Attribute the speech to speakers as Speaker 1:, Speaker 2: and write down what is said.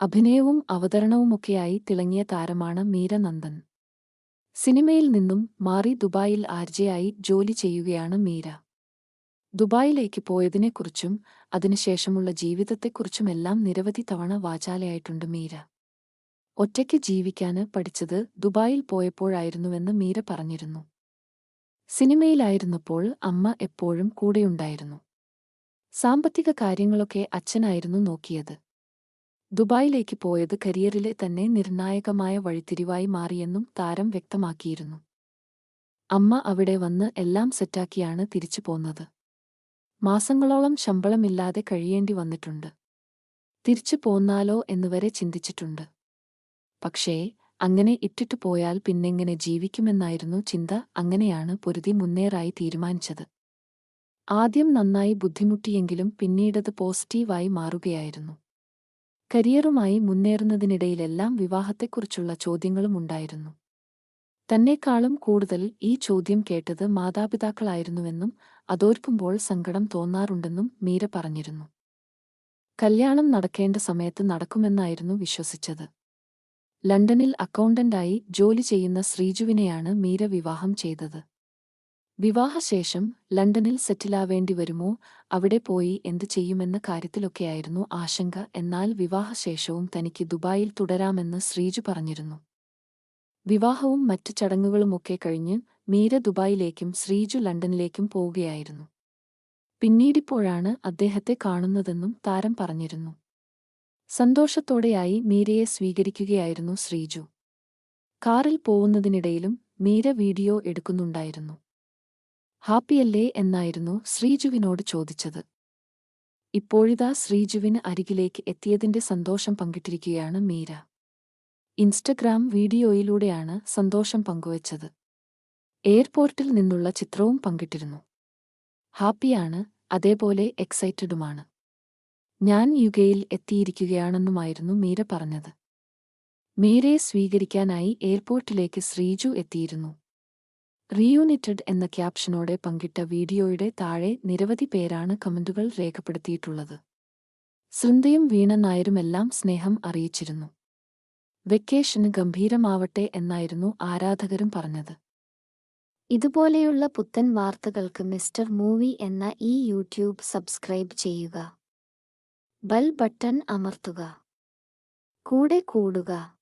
Speaker 1: അഭിനയവും അവതരണവുമൊക്കെയായി തിളങ്ങിയ താരമാണ് മീര നന്ദൻ സിനിമയിൽ നിന്നും മാറി ദുബായിൽ ആർജയായി ജോലി ചെയ്യുകയാണ് മീര. ദുബായിലേക്ക് പോയതിനെക്കുറിച്ചും അതിനുശേഷമുള്ള ജീവിതത്തെക്കുറിച്ചുമെല്ലാം നിരവധി തവണ വാചാലയായിട്ടുണ്ട് മീര. ഒറ്റയ്ക്ക് ജീവിക്കാന് പഠിച്ചത് ദുബായിൽ പോയപ്പോഴായിരുന്നുവെന്ന് മീര പറഞ്ഞിരുന്നു. സിനിമയിലായിരുന്നപ്പോൾ അമ്മ എപ്പോഴും കൂടെയുണ്ടായിരുന്നു. സാമ്പത്തിക കാര്യങ്ങളൊക്കെ അച്ഛനായിരുന്നു നോക്കിയത്. ദുബായിലേക്ക് പോയത് കരിയറിലെ തന്നെ നിർണായകമായ വഴിത്തിരിവായി മാറിയെന്നും താരം വ്യക്തമാക്കിയിരുന്നു. അമ്മ അവിടെ വന്ന് എല്ലാം സെറ്റാക്കിയാണ് തിരിച്ചു പോന്നത്. മാസങ്ങളോളം ശമ്പളമില്ലാതെ കഴിയേണ്ടി വന്നിട്ടുണ്ട്. തിരിച്ചു പോന്നാലോ എന്നുവരെ ചിന്തിച്ചിട്ടുണ്ട്. പക്ഷേ അങ്ങനെ ഇട്ടിട്ടു പോയാൽ പിന്നെങ്ങനെ ജീവിക്കുമെന്നായിരുന്നു ചിന്ത അങ്ങനെയാണ് പൊരുതി മുന്നേറായി തീരുമാനിച്ചത്. ആദ്യം നന്നായി ബുദ്ധിമുട്ടിയെങ്കിലും പിന്നീടത് പോസിറ്റീവായി മാറുകയായിരുന്നു. കരിയറുമായി മുന്നേറുന്നതിനിടയിലെല്ലാം വിവാഹത്തെക്കുറിച്ചുള്ള ചോദ്യങ്ങളും ഉണ്ടായിരുന്നു. തന്നെക്കാളും കൂടുതൽ ഈ ചോദ്യം കേട്ടത് മാതാപിതാക്കളായിരുന്നുവെന്നും അതോർക്കുമ്പോൾ സങ്കടം തോന്നാറുണ്ടെന്നും മീര പറഞ്ഞിരുന്നു. കല്യാണം നടക്കേണ്ട സമയത്ത് നടക്കുമെന്നായിരുന്നു വിശ്വസിച്ചത്. ലണ്ടനിൽ അക്കൗണ്ടന്റായി ജോലി ചെയ്യുന്ന ശ്രീജുവിനെയാണ് മീര വിവാഹം ചെയ്തത്. വിവാഹശേഷം ലണ്ടനിൽ സെറ്റിലാവേണ്ടി വരുമോ? അവിടെ പോയി എന്തു ചെയ്യുമെന്ന കാര്യത്തിലൊക്കെയായിരുന്നു ആശങ്ക. എന്നാൽ വിവാഹശേഷവും തനിക്ക് ദുബായിൽ തുടരാമെന്ന് ശ്രീജു പറഞ്ഞിരുന്നു. വിവാഹവും മറ്റു ചടങ്ങുകളുമൊക്കെ കഴിഞ്ഞ് മീര ദുബായിലേക്കും ശ്രീജു ലണ്ടനിലേക്കും പോവുകയായിരുന്നു. പിന്നീടിപ്പോഴാണ് അദ്ദേഹത്തെ കാണുന്നതെന്നും താരം പറഞ്ഞിരുന്നു. സന്തോഷത്തോടെയായി മീരയെ സ്വീകരിക്കുകയായിരുന്നു ശ്രീജു. കാറിൽ പോവുന്നതിനിടയിലും മീര വീഡിയോ എടുക്കുന്നുണ്ടായിരുന്നു. ഹാപ്പിയല്ലേ എന്നായിരുന്നു ശ്രീജുവിനോട് ചോദിച്ചത്. ഇപ്പോഴിതാ ശ്രീജുവിന് അരികിലേക്ക് എത്തിയതിന്റെ സന്തോഷം പങ്കിട്ടിരിക്കുകയാണ് മീര. ഇൻസ്റ്റഗ്രാം വീഡിയോയിലൂടെയാണ് സന്തോഷം പങ്കുവച്ചത്. എയർപോർട്ടിൽ നിന്നുള്ള ചിത്രവും പങ്കിട്ടിരുന്നു. ഹാപ്പിയാണ് അതേപോലെ എക്സൈറ്റഡുമാണ്. ഞാൻ യുകയിൽ എത്തിയിരിക്കുകയാണെന്നുമായിരുന്നു മീര പറഞ്ഞത്. മീരയെ സ്വീകരിക്കാനായി എയർപോർട്ടിലേക്ക് ശ്രീജു എത്തിയിരുന്നു. റീയൂണിറ്റഡ് എന്ന ക്യാപ്ഷനോടെ പങ്കിട്ട വീഡിയോയുടെ താഴെ നിരവധി പേരാണ് കമന്റുകൾ രേഖപ്പെടുത്തിയിട്ടുള്ളത്. സൃന്ദയും വീണ നായരുമെല്ലാം സ്നേഹം അറിയിച്ചിരുന്നു. വെക്കേഷന് ഗംഭീരമാവട്ടെ എന്നായിരുന്നു ആരാധകരും പറഞ്ഞത്.
Speaker 2: ഇതുപോലെയുള്ള പുത്തൻ വാർത്തകൾക്ക് മിസ്റ്റർ മൂവി എന്ന ഈ യൂട്യൂബ് സബ്സ്ക്രൈബ് ചെയ്യുക. ബെൽ ബട്ടൺ അമർത്തുക. കൂടെ കൂടുക.